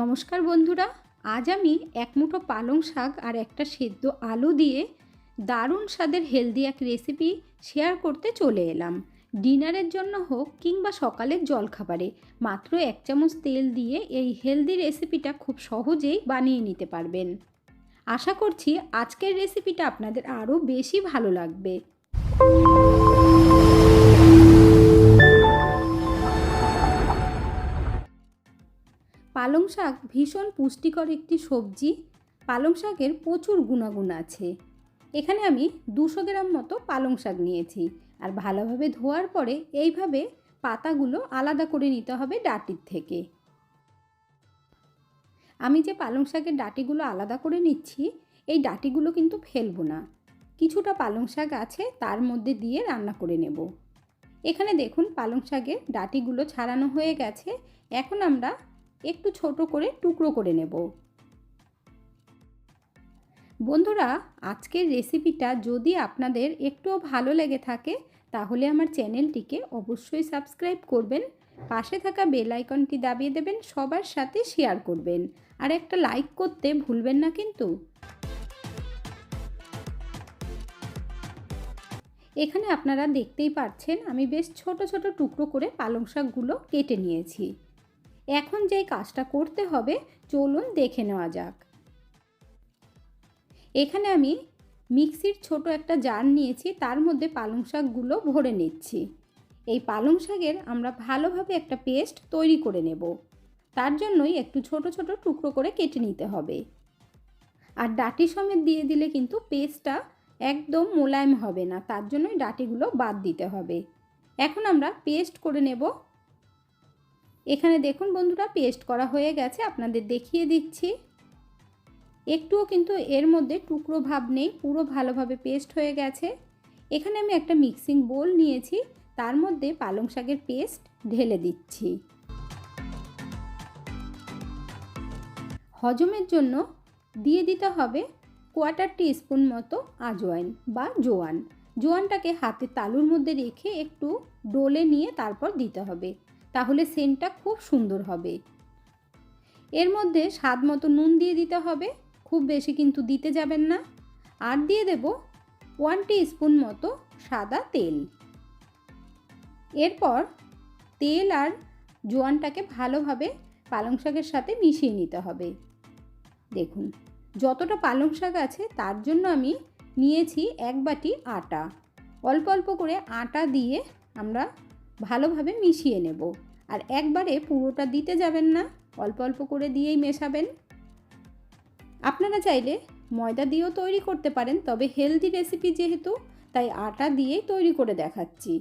নমস্কার বন্ধুরা, আজ আমি এক মুঠো পালং শাক আর একটা সেদ্ধ আলু দিয়ে দারুণ স্বাদের হেলদি এক রেসিপি শেয়ার করতে চলে এলাম। ডিনারের জন্য হোক কিংবা সকালের জলখাবারে, মাত্র এক চামচ তেল দিয়ে এই হেলদি রেসিপিটা খুব সহজেই বানিয়ে নিতে পারবেন। আশা করছি আজকের রেসিপিটা আপনাদের আরও বেশি ভালো লাগবে। পালং শাক ভীষণ পুষ্টিকর একটি সবজি। পালং শাকের প্রচুর গুণাগুণ আছে। এখানে আমি দুশো গ্রাম মতো পালং শাক নিয়েছি। আর ভালোভাবে ধোয়ার পরে এইভাবে পাতাগুলো আলাদা করে নিতে হবে ডাটির থেকে। আমি যে পালং শাকের ডাটিগুলো আলাদা করে নিচ্ছি, এই ডাটিগুলো কিন্তু ফেলব না। কিছুটা পালং শাক আছে, তার মধ্যে দিয়ে রান্না করে নেব। এখানে দেখুন, পালং শাকের ডাটিগুলো ছাড়ানো হয়ে গেছে। এখন আমরা একটু ছোট করে টুকরো করে নেব। বন্ধুরা, আজকের রেসিপিটা যদি আপনাদের একটুও ভালো লেগে থাকে, তাহলে আমার চ্যানেলটিকে অবশ্যই সাবস্ক্রাইব করবেন, পাশে থাকা বেল আইকনটি দাবিয়ে দেবেন, সবার সাথে শেয়ার করবেন, আর একটা লাইক করতে ভুলবেন না কিন্তু। এখানে আপনারা দেখতেই পাচ্ছেন আমি বেশ ছোট ছোট টুকরো করে পালং শাকগুলো কেটে নিয়েছি। এখন যেই কাজটা করতে হবে, চলুন দেখে নেওয়া যাক। এখানে আমি মিক্সির ছোট একটা জার নিয়েছি, তার মধ্যে পালং শাকগুলো ভরে নিচ্ছি। এই পালং শাকের আমরা ভালোভাবে একটা পেস্ট তৈরি করে নেব। তার জন্যই একটু ছোট ছোট টুকরো করে কেটে নিতে হবে। আর ডাটি সমেত দিয়ে দিলে কিন্তু পেস্টটা একদম মোলায়েম হবে না, তার জন্যই ডাটিগুলো বাদ দিতে হবে। এখন আমরা পেস্ট করে নেব এখানে দেখুন বন্ধুরা পেস্ট করা হয়ে গেছে, আপনাদের দেখিয়ে দিচ্ছি। একটুও কিন্তু এর মধ্যে টুকরো ভাব নেই, পুরো ভালোভাবে পেস্ট হয়ে গেছে। এখানে আমি একটা মিক্সিং বোল নিয়েছি, তার মধ্যে পালং শাকের পেস্ট ঢেলে দিচ্ছি। হজমের জন্য দিয়ে দিতে হবে কোয়ার্টার টি স্পুন মতো আজওয়াইন বা জোয়ান। জোয়ানটাকে হাতে তালুর মধ্যে রেখে একটু ডোলে নিয়ে তারপর দিতে হবে। তাহলে সেন্টটা খুব সুন্দর হবে। এর মধ্যে স্বাদ মতো নুন দিয়ে দিতে হবে, খুব বেশি কিন্তু দিতে যাবেন না। আর দিয়ে দেব ওয়ান স্পুন মতো সাদা তেল। এরপর তেল আর জোয়ানটাকে ভালোভাবে পালং শাকের সাথে মিশিয়ে নিতে হবে। দেখুন, যতটা পালং শাক আছে তার জন্য আমি নিয়েছি এক বাটি আটা। অল্প অল্প করে আটা দিয়ে আমরা ভালোভাবে মিশিয়ে নেব। আর একবারে পুরোটা দিতে যাবেন না, অল্প অল্প করে দিয়েই মেশাবেন। আপনারা চাইলে ময়দা দিয়েও তৈরি করতে পারেন, তবে হেলদি রেসিপি যেহেতু, তাই আটা দিয়েই তৈরি করে দেখাচ্ছি।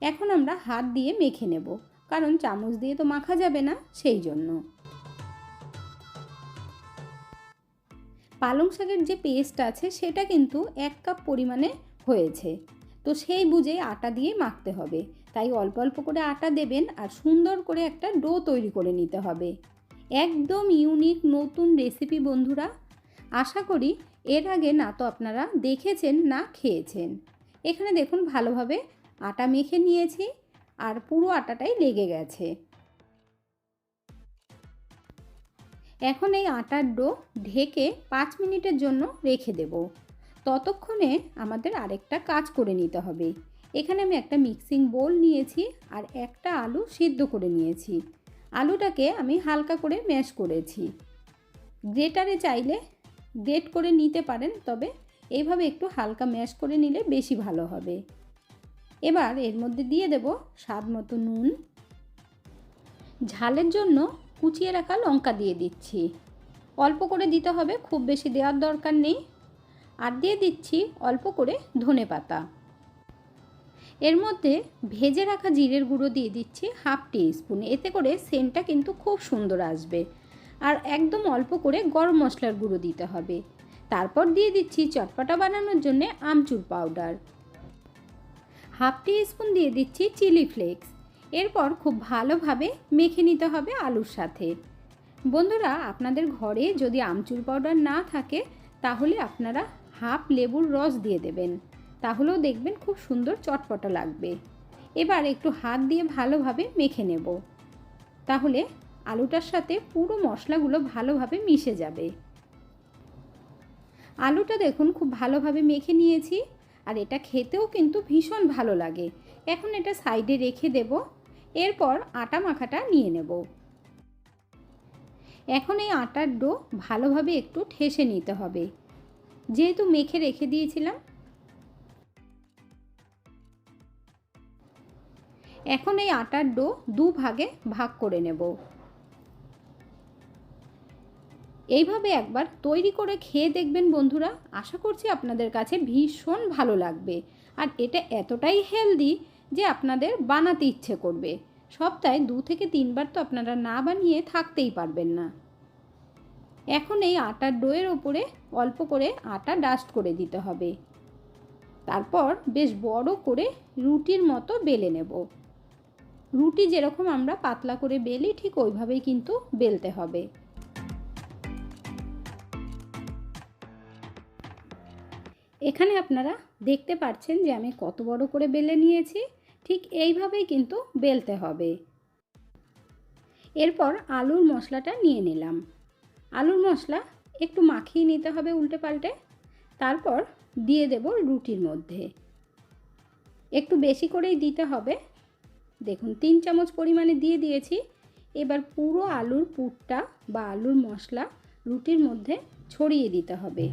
এখন আমরা হাত দিয়ে মেখে নেব, কারণ চামচ দিয়ে তো মাখা যাবে না, সেই জন্য। পালং শাকের যে পেস্ট আছে, সেটা কিন্তু এক কাপ পরিমাণে হয়েছে। তো সেই বুঝে আটা দিয়ে মাখতে হবে। তাই অল্প অল্প করে আটা দেবেন আর সুন্দর করে একটা ডো তৈরি করে নিতে হবে। একদম ইউনিক নতুন রেসিপি বন্ধুরা, আশা করি এর আগে না তো আপনারা দেখেছেন, না খেয়েছেন। এখানে দেখুন ভালোভাবে আটা মেখে নিয়েছি আর পুরো আটাটাই লেগে গেছে। এখন এই আটার ডো ঢেকে পাঁচ মিনিটের জন্য রেখে দেব। ততক্ষণে আমাদের আরেকটা কাজ করে নিতে হবে। এখানে আমি একটা মিক্সিং বোল নিয়েছি আর একটা আলু সিদ্ধ করে নিয়েছি। আলুটাকে আমি হালকা করে ম্যাশ করেছি। গ্রেটারে চাইলে গ্রেট করে নিতে পারেন, তবে এইভাবে একটু হালকা ম্যাশ করে নিলে বেশি ভালো হবে। এবার এর মধ্যে দিয়ে দেব স্বাদ মতো নুন। ঝালের জন্য কুচিয়ে রাখা লঙ্কা দিয়ে দিচ্ছি। অল্প করে দিতে হবে, খুব বেশি দেওয়ার দরকার নেই। আর দিয়ে দিচ্ছি অল্প করে ধনে পাতা। এর মধ্যে ভেজে রাখা জিরের গুঁড়ো দিয়ে দিচ্ছি হাফ টি স্পুন এতে করে সেন্টটা কিন্তু খুব সুন্দর আসবে। আর একদম অল্প করে গরম মশলার গুঁড়ো দিতে হবে। তারপর দিয়ে দিচ্ছি চটপটা বানানোর জন্য amchur powder. Half tea spoon দিয়ে দিচ্ছি চিলি ফ্লেক্স। এরপর খুব ভালোভাবে মেখে নিতে হবে আলুর সাথে। বন্ধুরা, আপনাদের ঘরে যদি আমচুর পাউডার না থাকে, তাহলে আপনারা হাফ লেবুর রস দিয়ে দেবেন। তাহলেও দেখবেন খুব সুন্দর চটপটা লাগবে। এবার একটু হাত দিয়ে ভালোভাবে মেখে নেব। তাহলে আলুটার সাথে পুরো মশলাগুলো ভালোভাবে মিশে যাবে। আলুটা দেখুন খুব ভালোভাবে মেখে নিয়েছি আর এটা খেতেও কিন্তু ভীষণ ভালো লাগে। এখন এটা সাইডে রেখে দেব। এরপর আটা মাখাটা নিয়ে নেব। এখন এই আটার ডো ভালোভাবে একটু ঠেসে নিতে হবে। যেহেতু মেখে রেখে দিয়েছিলাম এখন এই আটার ডো দু ভাগে ভাগ করে নেব। এইভাবে একবার তৈরি করে খেয়ে দেখবেন বন্ধুরা। আশা করছি আপনাদের কাছে ভীষণ ভালো লাগবে। আর এটা এতটাই হেলদি যে আপনাদের বানাতে ইচ্ছে করবে। সপ্তাহে দু থেকে তিনবার তো আপনারা না বানিয়ে থাকতেই পারবেন না। এখন এই আটার ডোয়ের ওপরে অল্প করে আটা ডাস্ট করে দিতে হবে। তারপর বেশ বড় করে রুটির মতো বেলে নেব। রুটি যেরকম আমরা পাতলা করে বেলি, ঠিক ওইভাবেই কিন্তু বেলতে হবে। এখানে আপনারা দেখতে পাচ্ছেন যে আমি কত বড় করে বেলে নিয়েছি, ঠিক এইভাবেই কিন্তু বেলতে হবে। এরপর আলুর মশলাটা নিয়ে নিলাম। আলুর মশলা একটু মাখিয়ে নিতে হবে উল্টে পাল্টে, তারপর দিয়ে দেব রুটির মধ্যে। একটু বেশি করেই দিতে হবে দেখুন, তিন চামচ পরিমাণে দিয়ে দিয়েছি। এবার পুরো আলুর পুরটা বা আলুর মশলা রুটির মধ্যে ছড়িয়ে দিতে হবে।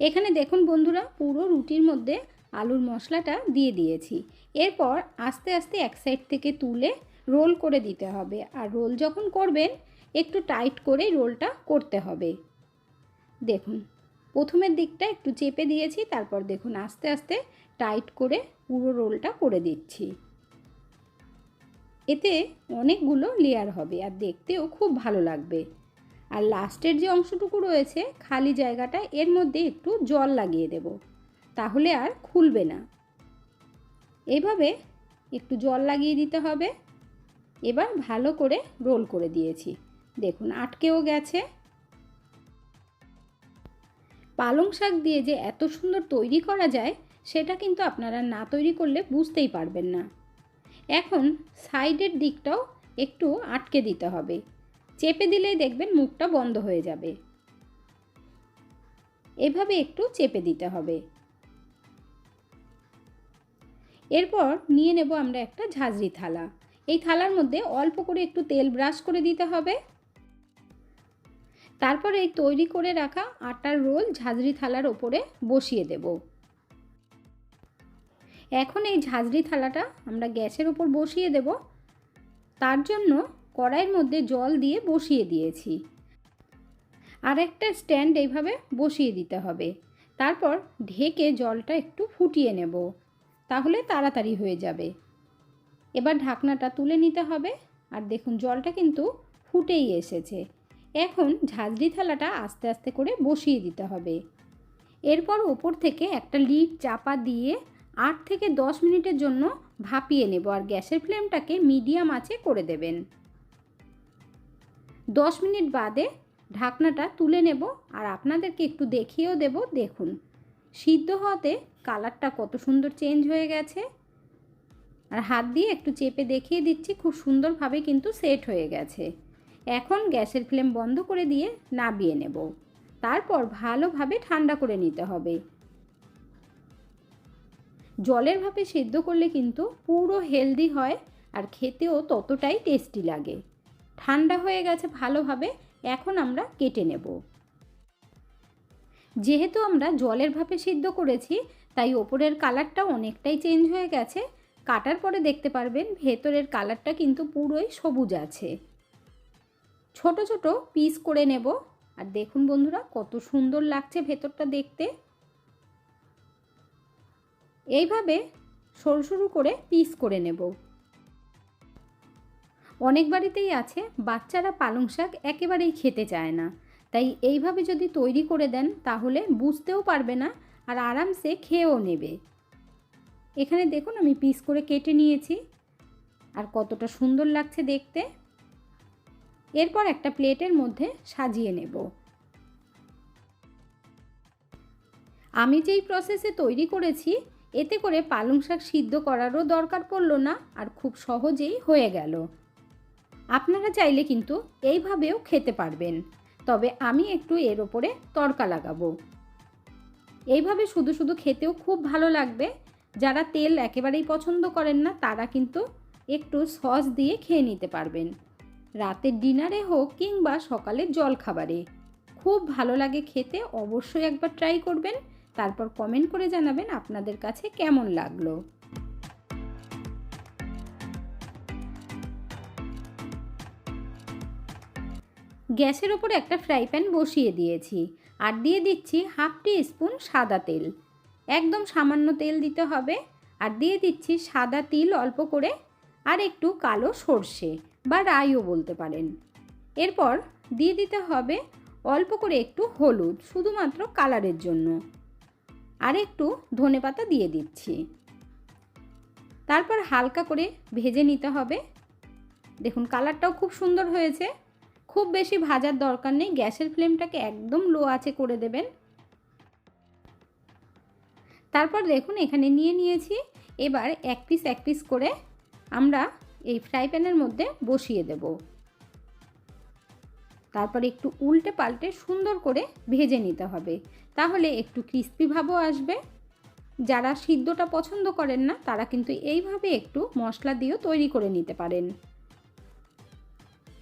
এখানে দেখুন বন্ধুরা, পুরো রুটির মধ্যে আলুর মশলাটা দিয়ে দিয়েছি। এরপর আস্তে আস্তে এক সাইড থেকে তুলে রোল করে দিতে হবে। আর রোল যখন করবেন, একটু টাইট করে রোলটা করতে হবে। দেখুন প্রথমের দিকটা একটু চেপে দিয়েছি, তারপর দেখুন আস্তে আস্তে টাইট করে পুরো রোলটা করে দিচ্ছি। এতে অনেকগুলো লেয়ার হবে আর দেখতেও খুব ভালো লাগবে। আর লাস্টের যে অংশটুকু রয়েছে, খালি জায়গাটা এর মধ্যে একটু জল লাগিয়ে দেব, তাহলে আর খুলবে না। এইভাবে একটু জল লাগিয়ে দিতে হবে। এবার ভালো করে রোল করে দিয়েছি। দেখুন আটকেও গেছে। পালং শাক দিয়ে যে এত সুন্দর তৈরি করা যায়, সেটা কিন্তু আপনারা না তৈরি করলে বুঝতেই পারবেন না। এখন সাইডের দিকটাও একটু আটকে দিতে হবে। চেপে দিলেই দেখবেন মুখটা বন্ধ হয়ে যাবে। এভাবে একটু চেপে দিতে হবে। এরপর নিয়ে নেব আমরা একটা ঝাঁঝরি থালা। এই থালার মধ্যে অল্প করে একটু তেল ব্রাশ করে দিতে হবে। তারপর এই তৈরি করে রাখা আটার রোল ঝাঁঝরি থালার ওপরে বসিয়ে দেব। এখন এই ঝাঁঝরি থালাটা আমরা গ্যাসের ওপর বসিয়ে দেব। তার জন্য কড়াইয়ের মধ্যে জল দিয়ে বসিয়ে দিয়েছি। আর একটা স্ট্যান্ড এইভাবে বসিয়ে দিতে হবে। তারপর ঢেকে জলটা একটু ফুটিয়ে নেব, তাহলে তাড়াতাড়ি হয়ে যাবে। এবার ঢাকনাটা তুলে নিতে হবে। আর দেখুন, জলটা কিন্তু ফুটেই এসেছে। এখন ঝাঁঝরি থালাটা আস্তে আস্তে করে বসিয়ে দিতে হবে। এরপর ওপর থেকে একটা লিড চাপা দিয়ে আট থেকে দশ মিনিটের জন্য ভাপিয়ে নেব আর গ্যাসের ফ্লেমটাকে মিডিয়াম আঁচে করে দেবেন। দশ মিনিট বাদে ঢাকনাটা তুলে নেব আর আপনাদেরকে একটু দেখিয়েও দেব, দেখুন। সিদ্ধ হওয়াতে কালারটা কত সুন্দর চেঞ্জ হয়ে গেছে। আর হাত দিয়ে একটু চেপে দেখিয়ে দিচ্ছি, খুব সুন্দরভাবে কিন্তু সেট হয়ে গেছে। এখন গ্যাসের ফ্লেম বন্ধ করে দিয়ে নাবিয়ে নেব। তারপর ভালোভাবে ঠান্ডা করে নিতে হবে। জলের ভাপে সেদ্ধ করলে কিন্তু পুরো হেলদি হয় আর খেতেও ততটাই টেস্টি লাগে। ঠান্ডা হয়ে গেছে ভালোভাবে, এখন আমরা কেটে নেব। যেহেতু আমরা জলের ভাপে সিদ্ধ করেছি, তাই ওপরের কালারটা অনেকটাই চেঞ্জ হয়ে গেছে। কাটার পরে দেখতে পারবেন, ভেতরের কালারটা কিন্তু পুরোই সবুজ আছে। ছোট ছোট পিস করে নেব। আর দেখুন বন্ধুরা, কত সুন্দর লাগছে ভেতরটা দেখতে। এইভাবে সরু সরু করে পিস করে নেব। অনেক বাড়িতেই আছে, বাচ্চারা পালং শাক একেবারেই খেতে চায় না। তাই এইভাবে যদি তৈরি করে দেন, তাহলে বুঝতেও পারবে না আর আরামসে খেয়েও নেবে। এখানে দেখুন আমি পিস করে কেটে নিয়েছি। আর কতটা সুন্দর লাগছে দেখতে। এরপর একটা প্লেটের মধ্যে সাজিয়ে নেব। আমি যেই প্রসেসে তৈরি করেছি, এতে করে পালং শাক সিদ্ধ করারও দরকার পড়ল না আর খুব সহজেই হয়ে গেল। আপনারা চাইলে কিন্তু এইভাবেও খেতে পারবেন, তবে আমি একটু এর ওপরে তড়কা লাগাবো। এইভাবে শুধু শুধু খেতেও খুব ভালো লাগবে। যারা তেল একেবারেই পছন্দ করেন না, তারা কিন্তু একটু সস দিয়ে খেয়ে নিতে পারবেন। রাতের ডিনারে হোক কিংবা সকালের জল খাবারে খুব ভালো লাগে খেতে, অবশ্যই একবার ট্রাই করবেন। তারপর কমেন্ট করে জানাবেন আপনাদের কাছে কেমন লাগল। গ্যাসের ওপর একটা ফ্রাই প্যান বসিয়ে দিয়েছি আর দিয়ে দিচ্ছি হাফ টি স্পুন সাদা তেল। একদম সামান্য তেল দিতে হবে আর দিয়ে দিচ্ছি সাদা তিল অল্প করে আর একটু কালো সর্ষে। বা রাইও বলতে পারেন। এরপর দিয়ে দিতে হবে অল্প করে একটু হলুদ, শুধুমাত্র কালারের জন্য। আর একটু ধনে পাতা দিয়ে দিচ্ছি। তারপর হালকা করে ভেজে নিতে হবে। দেখুন, কালারটাও খুব সুন্দর হয়েছে। খুব বেশি ভাজার দরকার নেই, গ্যাসের ফ্লেমটাকে একদম লো আছে করে দেবেন। তারপর দেখুন, এখানে নিয়ে নিয়েছি। এবার এক পিস এক পিস করে আমরা এই ফ্রাই প্যানের মধ্যে বসিয়ে দেব। তারপর একটু উল্টে পাল্টে সুন্দর করে ভেজে নিতে হবে। তাহলে একটু ক্রিস্পি ভাবও আসবে। যারা সিদ্ধটা পছন্দ করেন না, তারা কিন্তু এইভাবে একটু মশলা দিয়েও তৈরি করে নিতে পারেন।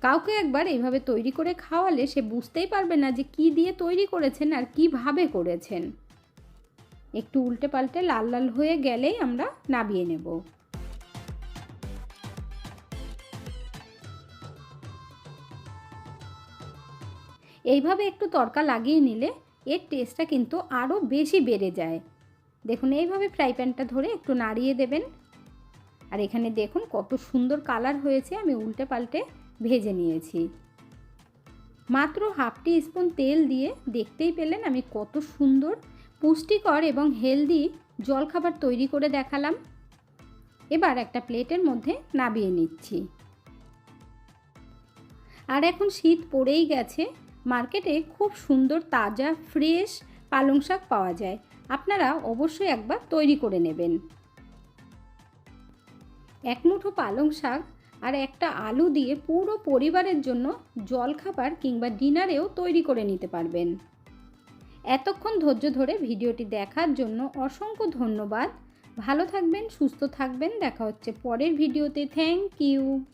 কাউকে একবার এইভাবে তৈরি করে খাওয়ালে সে বুঝতেই পারবে না যে কি দিয়ে তৈরি করেছেন আর কীভাবে করেছেন। একটু উল্টে পাল্টে লাল লাল হয়ে গেলেই আমরা নাবিয়ে নেব। এইভাবে একটু তরকা লাগিয়ে নিলে এর টেস্টটা কিন্তু আরও বেশি বেড়ে যায়। দেখুন, এইভাবে ফ্রাই প্যানটা ধরে একটু নাড়িয়ে দেবেন। আর এখানে দেখুন, কত সুন্দর কালার হয়েছে, আমি উল্টে পাল্টে ভেজে নিয়েছি। মাত্র হাফ টি স্পুন তেল দিয়ে দেখতেই পেলেন আমি কত সুন্দর, পুষ্টিকর এবং হেলদি জলখাবার তৈরি করে দেখালাম। এবার একটা প্লেটের মধ্যে নাবিয়ে নিচ্ছি। আর এখন শীত পড়েই গেছে মার্কেটে খুব সুন্দর, তাজা, ফ্রেশ পালং শাক পাওয়া যায়। আপনারা অবশ্যই একবার তৈরি করে নেবেন। এক মুঠো পালং শাক আর একটা আলু দিয়ে পুরো পরিবারের জন্য জলখাবার কিংবা ডিনারেও তৈরি করে নিতে পারবেন। এতক্ষণ ধৈর্য ধরে ভিডিওটি দেখার জন্য অসংখ্য ধন্যবাদ। ভালো থাকবেন, সুস্থ থাকবেন। দেখা হচ্ছে পরের ভিডিওতে। Thank you.